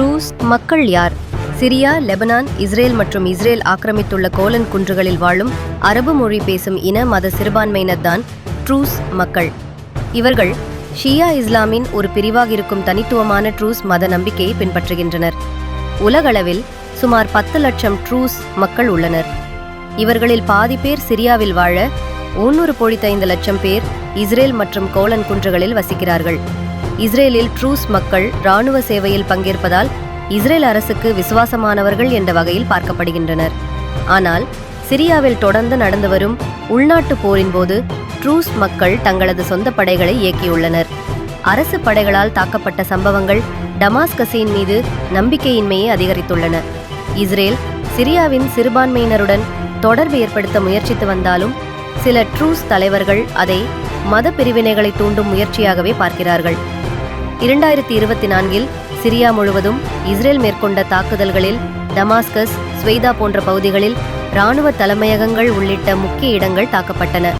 Truce மக்கள் யார்? Syria Lebanon Israel மற்றும் இஸ்ரேல் ஆக்கிரமித்துள்ள கோலன் குன்றுகளில் வாழும் அரபு மொழி பேசும் இன மத சிறுபான்மையினர்தான் ட்ரூஸ் மக்கள். இவர்கள் ஷியா இஸ்லாமின் ஒரு பிரிவாக இருக்கும் தனித்துவமான ட்ரூஸ் மத நம்பிக்கையை பின்பற்றுகின்றனர். உலகளவில் சுமார் பத்து லட்சம் ட்ரூஸ் மக்கள் உள்ளனர். இவர்களில் பாதி பேர் சிரியாவில் வாழ முன்னூறு பொழித்தைந்து லட்சம் பேர் இஸ்ரேல் மற்றும் கோலன் குன்றுகளில் வசிக்கிறார்கள். இஸ்ரேலில் ட்ரூஸ் மக்கள் இராணுவ சேவையில் பங்கேற்பதால் இஸ்ரேல் அரசுக்கு விசுவாசமானவர்கள் என்ற வகையில் பார்க்கப்படுகின்றனர். ஆனால் சிரியாவில் தொடர்ந்து நடந்து வரும் உள்நாட்டு போரின் போது ட்ரூஸ் மக்கள் தங்களது சொந்த படைகளை இயக்கியுள்ளனர். அரசு படைகளால் தாக்கப்பட்ட சம்பவங்கள் டமாஸ்கஸின் மீது நம்பிக்கையின்மையை அதிகரித்துள்ளன. இஸ்ரேல் சிரியாவின் சிறுபான்மையினருடன் தொடர்பு ஏற்படுத்த முயற்சித்து வந்தாலும் சில ட்ரூஸ் தலைவர்கள் அதை மத பிரிவினைகளை தூண்டும் முயற்சியாகவே பார்க்கிறார்கள். இரண்டாயிரத்தி இருபத்தி நான்கில் சிரியா முழுவதும் இஸ்ரேல் மேற்கொண்ட தாக்குதல்களில் டமாஸ்கஸ் ஸ்வெய்தா போன்ற பகுதிகளில் இராணுவ தலைமையகங்கள் உள்ளிட்ட முக்கிய இடங்கள் தாக்கப்பட்டன.